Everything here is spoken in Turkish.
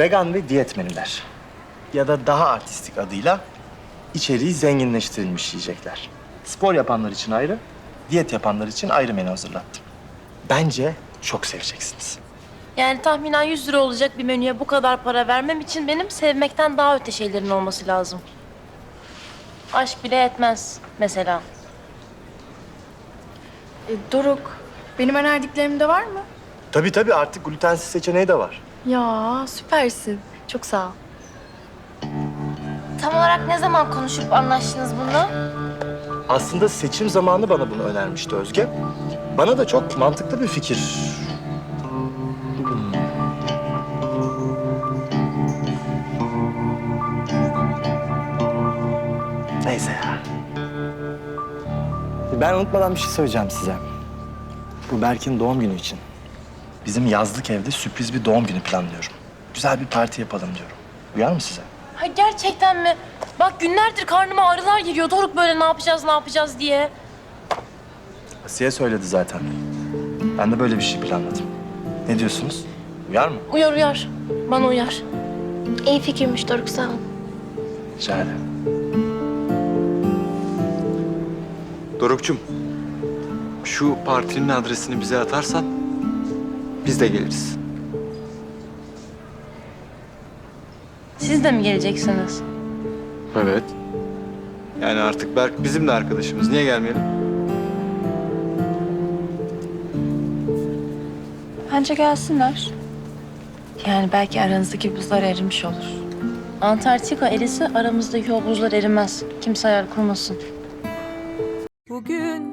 Vegan ve diyet menüler. Ya da daha artistik adıyla içeriği zenginleştirilmiş yiyecekler. Spor yapanlar için ayrı, diyet yapanlar için ayrı menü hazırlattım. Bence çok seveceksiniz. Yani tahminen 100 lira olacak bir menüye bu kadar para vermem için benim sevmekten daha öte şeylerin olması lazım. Aşk bile yetmez mesela. E, Doruk, benim önerdiklerim de var mı? Tabii tabii artık glutensiz seçeneği de var. Ya süpersin. Çok sağ ol. Tam olarak ne zaman konuşup anlaştınız bunu? Aslında seçim zamanı bana bunu önermişti Özge. Bana da çok mantıklı bir fikir. Hmm. Neyse ya. Ben unutmadan bir şey söyleyeceğim size. Bu Berk'in doğum günü için. Bizim yazlık evde sürpriz bir doğum günü planlıyorum. Güzel bir parti yapalım diyorum. Uyar mı size? Ha gerçekten mi? Bak günlerdir karnıma arılar giriyor. Doruk böyle ne yapacağız ne yapacağız diye. Asiye söyledi zaten. Ben de böyle bir şey planladım. Ne diyorsunuz? Uyar mı? Uyar uyar. Bana uyar. İyi fikirmiş Doruk sağ ol. Rica ederim. Dorukçum, şu partinin adresini bize atarsan biz de geliriz. Siz de mi geleceksiniz? Evet. Yani artık Berk bizim de arkadaşımız. Niye gelmeyelim? Bence gelsinler. Yani belki aranızdaki buzlar erimiş olur. Antarktika erisi aramızdaki o buzlar erimez. Kimse hayal kurmasın. Bugün